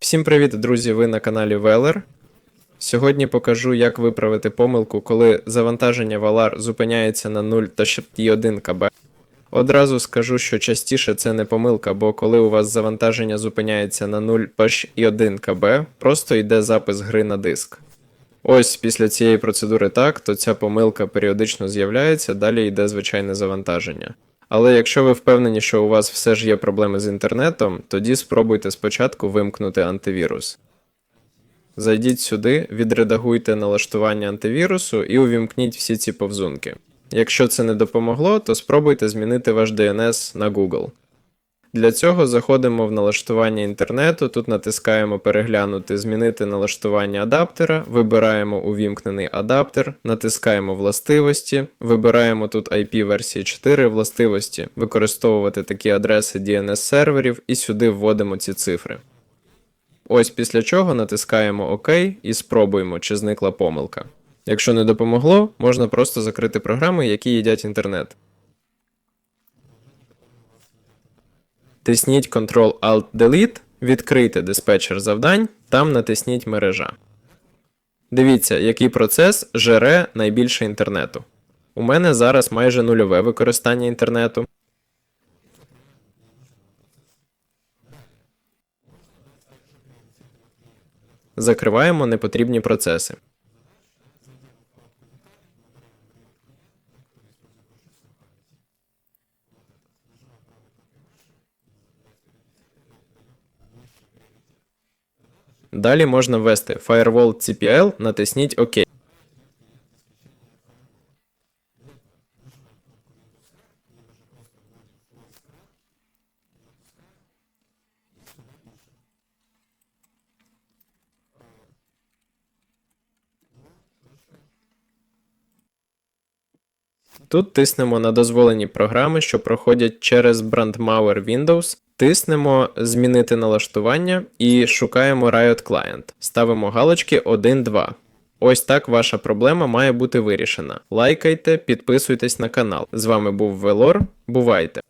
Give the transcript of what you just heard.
Всім привіт, друзі! Ви на каналі Велер. Сьогодні покажу, як виправити помилку, коли завантаження Valar зупиняється на 0 та 1 КБ. Одразу скажу, що частіше це не помилка, бо коли у вас завантаження зупиняється на 0 і 1 КБ, просто йде запис гри на диск. Ось після цієї процедури так, то ця помилка періодично з'являється, далі йде звичайне завантаження. Але якщо ви впевнені, що у вас все ж є проблеми з інтернетом, тоді спробуйте спочатку вимкнути антивірус. Зайдіть сюди, відредагуйте налаштування антивірусу і увімкніть всі ці повзунки. Якщо це не допомогло, то спробуйте змінити ваш DNS на Google. Для цього заходимо в налаштування інтернету, тут натискаємо переглянути, змінити налаштування адаптера, вибираємо увімкнений адаптер, натискаємо властивості, вибираємо тут IP версії 4 властивості, використовувати такі адреси DNS серверів і сюди вводимо ці цифри. Ось після чого натискаємо ОК і спробуємо, чи зникла помилка. Якщо не допомогло, можна просто закрити програми, які їдять інтернет. Тисніть Ctrl-Alt-Delete, відкрийте диспетчер завдань, там натисніть мережа. Дивіться, який процес жере найбільше інтернету. У мене зараз майже нульове використання інтернету. Закриваємо непотрібні процеси. Далі можна ввести Firewall CPL, натисніть ОК. Тут тиснемо на дозволені програми, що проходять через Brandmauer Windows. Тиснемо Змінити налаштування і шукаємо Riot Client. Ставимо галочки 1-2. Ось так ваша проблема має бути вирішена. Лайкайте, підписуйтесь на канал. З вами був Велор. Бувайте!